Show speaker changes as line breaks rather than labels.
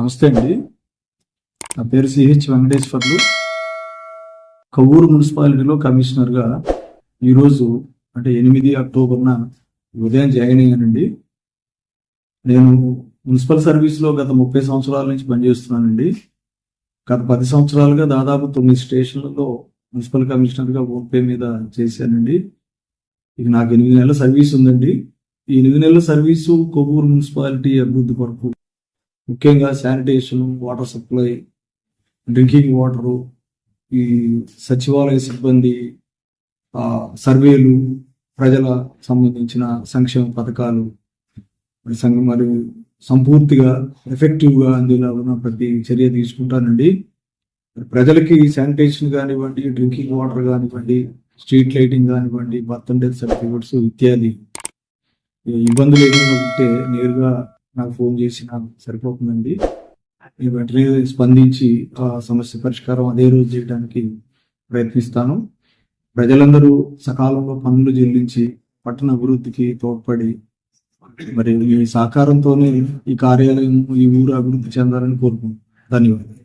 నమస్తే అండి. నా పేరు సిహెచ్ వెంకటేశ్వర్లు. కవ్వూరు మున్సిపాలిటీలో కమిషనర్గా ఈరోజు అంటే ఎనిమిది అక్టోబర్న ఉదయం జాయిన్ అయ్యానండి. నేను మున్సిపల్ సర్వీస్లో గత ముప్పై సంవత్సరాల నుంచి పనిచేస్తున్నానండి. గత పది సంవత్సరాలుగా దాదాపు తొమ్మిది స్టేషన్లలో మున్సిపల్ కమిషనర్గా ఓపే మీద చేశానండి. ఇక నాకు ఎనిమిది నెలల సర్వీస్ ఉందండి. ఈ ఎనిమిది నెలల సర్వీసు కొవ్వూరు మున్సిపాలిటీ అభివృద్ధి కొరకు ముఖ్యంగా sanitation water supply drinking water ఈ సచివాలయ సిబ్బంది సర్వేలు ప్రజల సంబంధించిన సంక్షేమ పథకాలు మరి సంఘం మరియు సంపూర్తిగా ఎఫెక్టివ్గా అందేలాగా ప్రతి చర్య తీసుకుంటానండి. మరి ప్రజలకి శానిటేషన్ కానివ్వండి డ్రింకింగ్ వాటర్ కానివ్వండి స్ట్రీట్ లైటింగ్ కానివ్వండి బర్త్ డెత్ సర్టిఫికెట్స్ ఇత్యాది ఈ ఇబ్బందులు ఏమైనా ఉంటే నేరుగా నాకు ఫోన్ చేసి నాకు సరిపోతుందండి. నేను వెంటనే స్పందించి ఆ సమస్య పరిష్కారం అదే రోజు చేయడానికి ప్రయత్నిస్తాను. ప్రజలందరూ సకాలంలో పన్నులు చెల్లించి పట్టణ అభివృద్ధికి తోడ్పడి మరి ఈ సహకారంతోనే ఈ కార్యాలయం ఈ ఊరు అభివృద్ధి చెందాలని కోరుకుంటున్నాను. ధన్యవాదాలు.